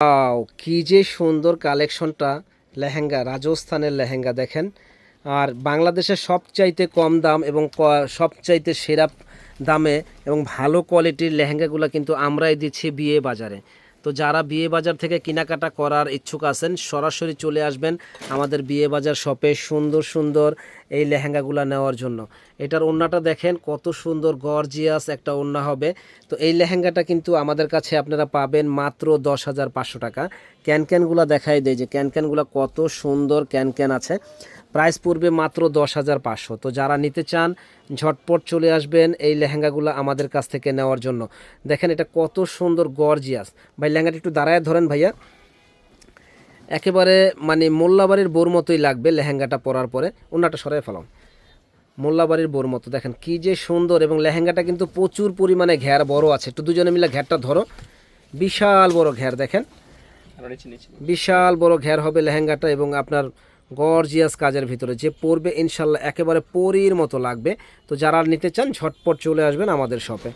Wow কি যে সুন্দর কালেকশনটা লেহেঙ্গা, রাজস্থানের লেহেঙ্গা দেখেন। আর বাংলাদেশের সবচাইতে কম দাম এবং সবচাইতে সেরা দামে এবং ভালো কোয়ালিটির লেহেঙ্গাগুলো কিন্তু আমরাই দিচ্ছি বিয়ে বাজারে। তো যারা বিয়ে বাজার থেকে কেনাকাটা করার ইচ্ছুক আছেন, সরাসরি চলে আসবেন আমাদের বিয়ে বাজার শপে সুন্দর সুন্দর এই লেহেঙ্গাগুলো নেওয়ার জন্য। এটার ওড়নাটা দেখেন, কত সুন্দর গর্জিয়াস একটা ওড়না হবে। তো এই লেহেঙ্গাটা কিন্তু আমাদের কাছে আপনারা পাবেন মাত্র দশ হাজার পাঁচশো টাকা। ক্যানক্যানগুলো দেখাই দেয় যে ক্যানক্যানগুলো কত সুন্দর ক্যানক্যান আছে। প্রাইস পড়বে মাত্র দশ হাজার পাঁচশো। তো যারা নিতে চান ঝটপট চলে আসবেন এই লেহেঙ্গাগুলো আমাদের কাছ থেকে নেওয়ার জন্য। দেখেন এটা কত সুন্দর গর্জিয়াস। ভাই লেহেঙ্গাটা একটু দাঁড়ায় ধরেন ভাইয়া। একেবারে মানে মোল্লাবাড়ির বোর মতোই লাগবে লেহেঙ্গাটা পরার পরে। অন্যটা সরাই ফেলাম মোল্লাবাড়ির বোর মতো। দেখেন কি যে সুন্দর এবং লেহেঙ্গাটা কিন্তু প্রচুর পরিমাণে ঘের বড় আছে। একটু দুজনে মিলে ঘেরটা ধরো। বিশাল বড় ঘের দেখেন। বিশাল বড় ঘের হবে লেহেঙ্গাটা এবং আপনার গর্জিয়াস কাজের ভিতরে যে পড়বে, ইনশাল্লাহ একেবারে পরীর মতো লাগবে। তো যারা নিতে চান, ঝটপট চলে আসবেন আমাদের শপে।